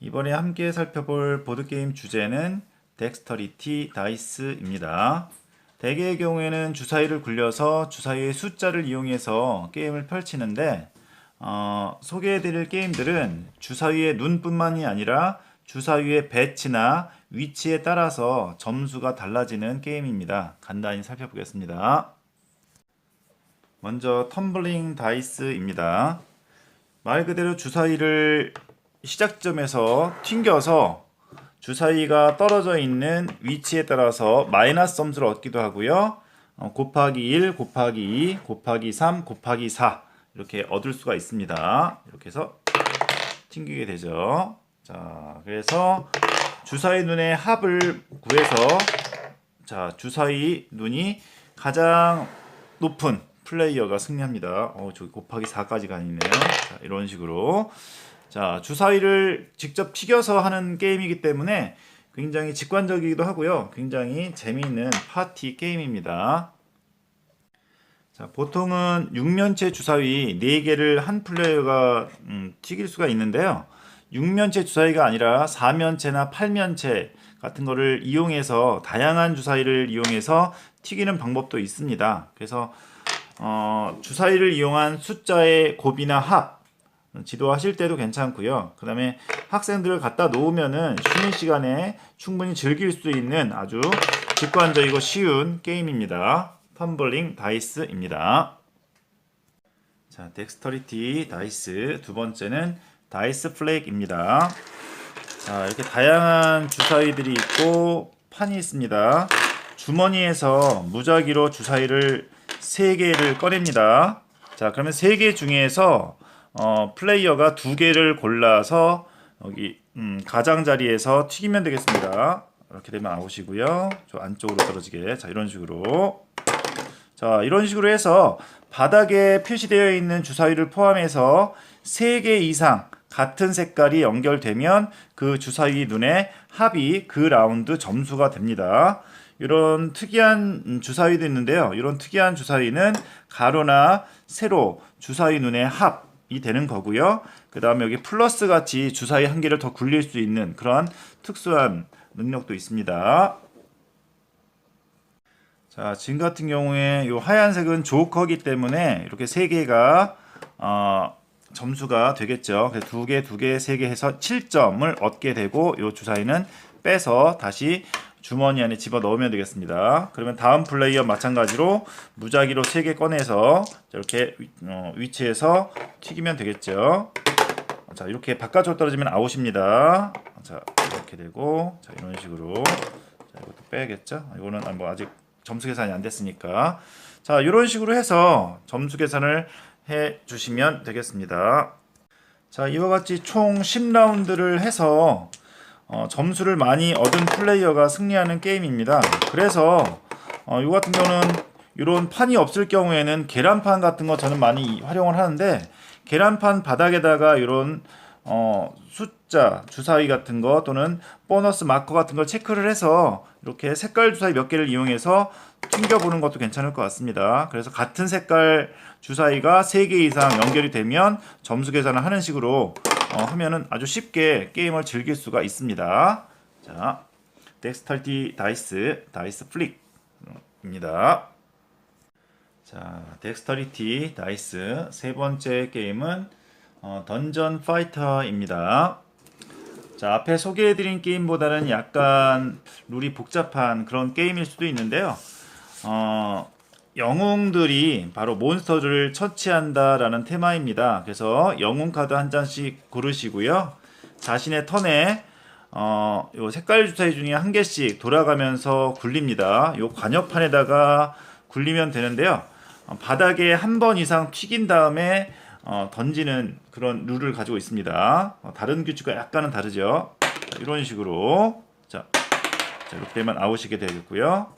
이번에 함께 살펴볼 보드게임 주제는 덱스터리티 다이스입니다. 대개의 경우에는 주사위를 굴려서 주사위의 숫자를 이용해서 게임을 펼치는데 어, 소개해드릴 게임들은 주사위의 눈뿐만이 아니라 주사위의 배치나 위치에 따라서 점수가 달라지는 게임입니다. 간단히 살펴보겠습니다. 먼저 텀블링 다이스입니다. 말 그대로 주사위를 시작점에서 튕겨서 주사위가 떨어져 있는 위치에 따라서 마이너스 점수를 얻기도 하고요. 어, 곱하기 1, 곱하기 2, 곱하기 3, 곱하기 4 이렇게 얻을 수가 있습니다. 이렇게 해서 튕기게 되죠. 자, 그래서 주사위 눈의 합을 구해서 자, 주사위 눈이 가장 높은 플레이어가 승리합니다. 어, 저기 곱하기 4까지 가 있네요. 자, 이런 식으로. 자, 주사위를 직접 튀겨서 하는 게임이기 때문에 굉장히 직관적이기도 하고요. 굉장히 재미있는 파티 게임입니다. 자, 보통은 6면체 주사위 4개를 한 플레이어가 음, 튀길 수가 있는데요. 6면체 주사위가 아니라 4면체나 8면체 같은 거를 이용해서 다양한 주사위를 이용해서 튀기는 방법도 있습니다. 그래서 어, 주사위를 이용한 숫자의 곱이나 합 지도하실 때도 괜찮고요. 그 다음에 학생들을 갖다 놓으면은 쉬는 시간에 충분히 즐길 수 있는 아주 직관적이고 쉬운 게임입니다. 텀블링 다이스입니다. 자, 덱스터리티 다이스 두 번째는 다이스 플레이입니다. 자, 이렇게 다양한 주사위들이 있고 판이 있습니다. 주머니에서 무작위로 주사위를 3개를 꺼냅니다. 자, 그러면 3개 중에서 어, 플레이어가 2개를 골라서 여기 음, 가장자리에서 튀기면 되겠습니다. 이렇게 되면 아웃이고요. 저 안쪽으로 떨어지게. 자, 이런 식으로. 자, 이런 식으로 해서 바닥에 표시되어 있는 주사위를 포함해서 3개 이상 같은 색깔이 연결되면 그 주사위 눈에 합이 그 라운드 점수가 됩니다. 이런 특이한 주사위도 있는데요. 이런 특이한 주사위는 가로나 세로 주사위 눈의 합이 되는 거고요. 그 다음에 여기 플러스 같이 주사위 한 개를 더 굴릴 수 있는 그런 특수한 능력도 있습니다. 자, 지금 같은 경우에 이 하얀색은 조커기 때문에 이렇게 세 개가 어, 점수가 되겠죠. 두 개, 두 개, 세 개 해서 7점을 얻게 되고 이 주사위는 빼서 다시 주머니 안에 집어 넣으면 되겠습니다. 그러면 다음 플레이어 마찬가지로 무작위로 세개 꺼내서 이렇게 어, 위치에서 튀기면 되겠죠. 자, 이렇게 바깥으로 떨어지면 아웃입니다. 자, 이렇게 되고 자, 이런 식으로 자, 이것도 빼야겠죠. 이거는 아, 뭐 아직 점수 계산이 안 됐으니까. 자, 이런 식으로 해서 점수 계산을 해 주시면 되겠습니다. 자, 이와 같이 총 10라운드를 해서 어, 점수를 많이 얻은 플레이어가 승리하는 게임입니다. 그래서 어, 이 같은 경우는 이런 판이 없을 경우에는 계란판 같은 거 저는 많이 활용을 하는데 계란판 바닥에다가 이런 어, 숫자 주사위 같은 거 또는 보너스 마커 같은 걸 체크를 해서 이렇게 색깔 주사위 몇 개를 이용해서 튕겨보는 것도 괜찮을 것 같습니다. 그래서 같은 색깔 주사위가 3개 이상 연결이 되면 점수 계산을 하는 식으로 어, 하면은 아주 쉽게 게임을 즐길 수가 있습니다. 자, 덱스털티 다이스, 다이스 플릭입니다. 자, 덱스터리티 다이스 세 번째 게임은 어, 던전 파이터입니다. 자, 앞에 소개해드린 게임보다는 약간 룰이 복잡한 그런 게임일 수도 있는데요. 어, 영웅들이 바로 몬스터를 처치한다라는 테마입니다. 그래서 영웅 카드 한 장씩 고르시고요. 자신의 턴에 어, 요 색깔 주사위 중에 한 개씩 돌아가면서 굴립니다. 요 관역판에다가 굴리면 되는데요. 어, 바닥에 한 번 이상 튀긴 다음에 어, 던지는 그런 룰을 가지고 있습니다. 어, 다른 규칙과 약간은 다르죠. 자, 이런 식으로 자, 자 이렇게 되면 아웃이게 되겠고요.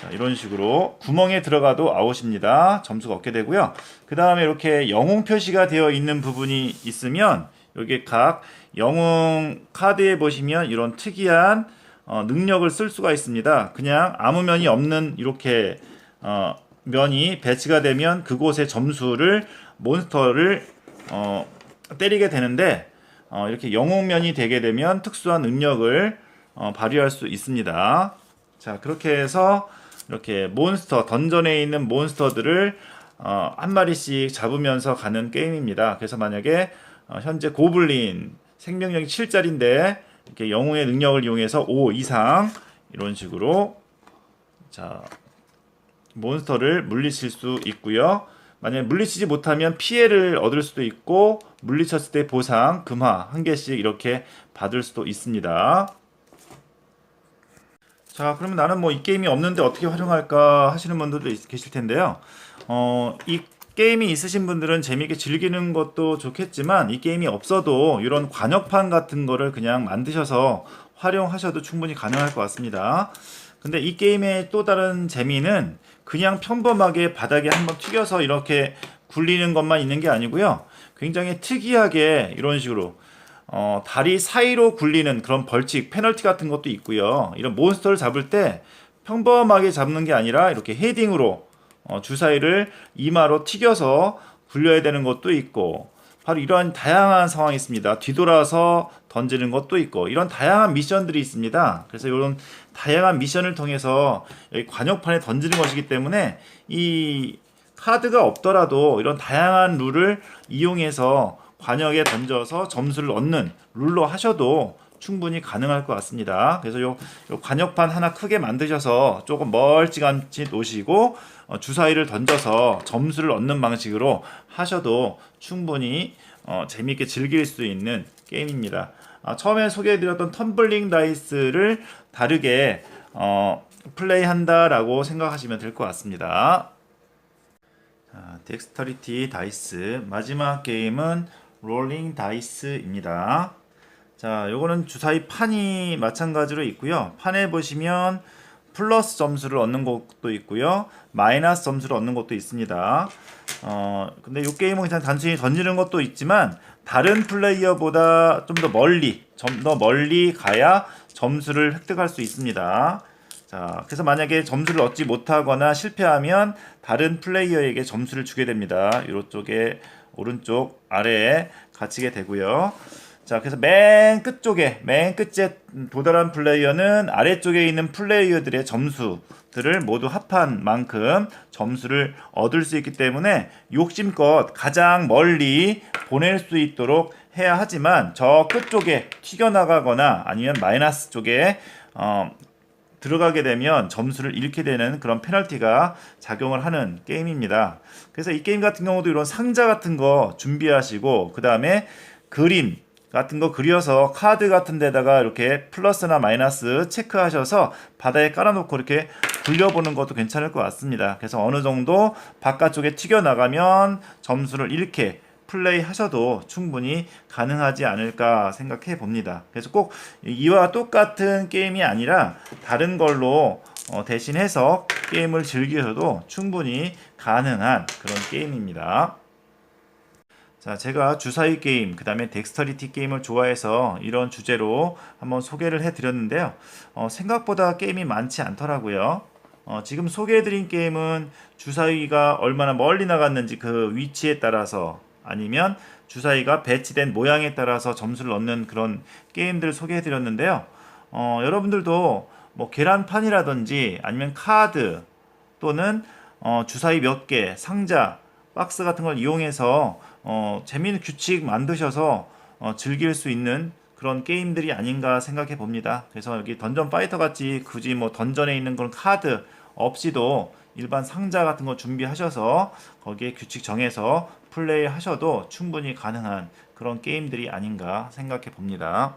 자, 이런 식으로 구멍에 들어가도 아웃입니다. 점수가 얻게 되고요. 그 다음에 이렇게 영웅 표시가 되어 있는 부분이 있으면 여기 각 영웅 카드에 보시면 이런 특이한 어, 능력을 쓸 수가 있습니다. 그냥 아무 면이 없는 이렇게 어, 면이 배치가 되면 그곳의 점수를 몬스터를 어, 때리게 되는데 어, 이렇게 영웅면이 되게 되면 특수한 능력을 어, 발휘할 수 있습니다. 자 그렇게 해서 이렇게 몬스터 던전에 있는 몬스터들을 어, 한 마리씩 잡으면서 가는 게임입니다. 그래서 만약에 어, 현재 고블린 생명력이 7짜리인데 이렇게 영웅의 능력을 이용해서 5 이상 이런 식으로 자 몬스터를 물리칠 수 있고요. 만약에 물리치지 못하면 피해를 얻을 수도 있고 물리쳤을 때 보상 금화 한 개씩 이렇게 받을 수도 있습니다. 자, 그러면 나는 뭐 이 게임이 없는데 어떻게 활용할까 하시는 분들도 있- 계실 텐데요. 어, 이 게임이 있으신 분들은 재미있게 즐기는 것도 좋겠지만 이 게임이 없어도 이런 관역판 같은 거를 그냥 만드셔서 활용하셔도 충분히 가능할 것 같습니다. 근데 이 게임의 또 다른 재미는 그냥 평범하게 바닥에 한번 튀겨서 이렇게 굴리는 것만 있는 게 아니고요. 굉장히 특이하게 이런 식으로 어, 다리 사이로 굴리는 그런 벌칙, 페널티 같은 것도 있고요. 이런 몬스터를 잡을 때 평범하게 잡는 게 아니라 이렇게 헤딩으로 어, 주사위를 이마로 튀겨서 굴려야 되는 것도 있고 바로 이러한 다양한 상황이 있습니다. 뒤돌아서 던지는 것도 있고 이런 다양한 미션들이 있습니다. 그래서 이런 다양한 미션을 통해서 관역판에 던지는 것이기 때문에 이 카드가 없더라도 이런 다양한 룰을 이용해서 관역에 던져서 점수를 얻는 룰로 하셔도 충분히 가능할 것 같습니다. 그래서 요, 요 관역판 하나 크게 만드셔서 조금 멀찌감치 놓으시고 어, 주사위를 던져서 점수를 얻는 방식으로 하셔도 충분히 어, 재미있게 즐길 수 있는 게임입니다. 아, 처음에 소개해드렸던 텀블링 다이스를 다르게 어, 플레이한다라고 생각하시면 될 것 같습니다. 자, 덱스터리티 다이스 마지막 게임은 롤링 다이스입니다. 자, 요거는 주사위 판이 마찬가지로 있고요. 판에 보시면 플러스 점수를 얻는 것도 있고요. 마이너스 점수를 얻는 것도 있습니다. 어, 근데 이 게임은 그냥 단순히 던지는 것도 있지만 다른 플레이어보다 좀 더 멀리, 좀 더 멀리 가야 점수를 획득할 수 있습니다. 자, 그래서 만약에 점수를 얻지 못하거나 실패하면 다른 플레이어에게 점수를 주게 됩니다. 이쪽에 오른쪽 아래에 갇히게 되고요. 자, 그래서 맨 끝쪽에 맨 끝에 도달한 플레이어는 아래쪽에 있는 플레이어들의 점수들을 모두 합한 만큼 점수를 얻을 수 있기 때문에 욕심껏 가장 멀리 보낼 수 있도록 해야 하지만 저 끝쪽에 튀겨나가거나 아니면 마이너스 쪽에 어, 들어가게 되면 점수를 잃게 되는 그런 페널티가 작용을 하는 게임입니다. 그래서 이 게임 같은 경우도 이런 상자 같은 거 준비하시고 그 다음에 그림 같은 거 그려서 카드 같은 데다가 이렇게 플러스나 마이너스 체크하셔서 바닥에 깔아놓고 이렇게 굴려보는 것도 괜찮을 것 같습니다. 그래서 어느 정도 바깥쪽에 튀겨나가면 점수를 이렇게 플레이 하셔도 충분히 가능하지 않을까 생각해 봅니다. 그래서 꼭 이와 똑같은 게임이 아니라 다른 걸로 어, 대신해서 게임을 즐기셔도 충분히 가능한 그런 게임입니다. 자, 제가 주사위 게임, 그 다음에 덱스터리티 게임을 좋아해서 이런 주제로 한번 소개를 해드렸는데요. 어, 생각보다 게임이 많지 않더라고요. 어, 지금 소개해드린 게임은 주사위가 얼마나 멀리 나갔는지 그 위치에 따라서 아니면 주사위가 배치된 모양에 따라서 점수를 얻는 그런 게임들을 소개해드렸는데요. 어, 여러분들도 뭐 계란판이라든지 아니면 카드 또는 어, 주사위 몇 개, 상자, 박스 같은 걸 이용해서 어, 재미있는 규칙 만드셔서 어, 즐길 수 있는 그런 게임들이 아닌가 생각해 봅니다. 그래서 여기 던전 파이터 같이 굳이 뭐 던전에 있는 그런 카드 없이도 일반 상자 같은 거 준비하셔서 거기에 규칙 정해서 플레이 하셔도 충분히 가능한 그런 게임들이 아닌가 생각해 봅니다.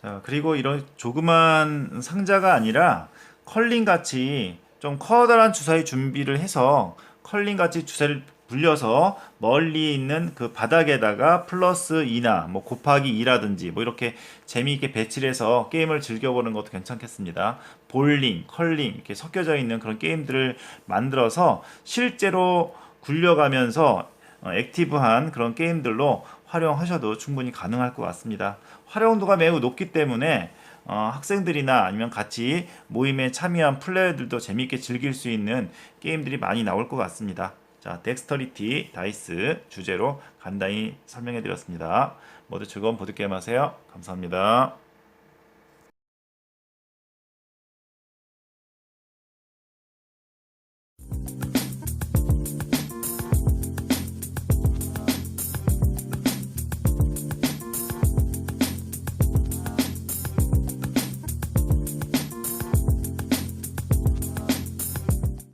자, 그리고 이런 조그만 상자가 아니라 컬링 같이 좀 커다란 주사위 준비를 해서 컬링 같이 주사위를 굴려서 멀리 있는 그 바닥에다가 플러스 2나 뭐 곱하기 2라든지 뭐 이렇게 재미있게 배치를 해서 게임을 즐겨보는 것도 괜찮겠습니다. 볼링, 컬링 이렇게 섞여져 있는 그런 게임들을 만들어서 실제로 굴려가면서 어, 액티브한 그런 게임들로 활용하셔도 충분히 가능할 것 같습니다. 활용도가 매우 높기 때문에 어, 학생들이나 아니면 같이 모임에 참여한 플레이어들도 재미있게 즐길 수 있는 게임들이 많이 나올 것 같습니다. 자, 덱스터리티 다이스 주제로 간단히 설명해 드렸습니다. 모두 즐거운 보드게임 하세요. 감사합니다.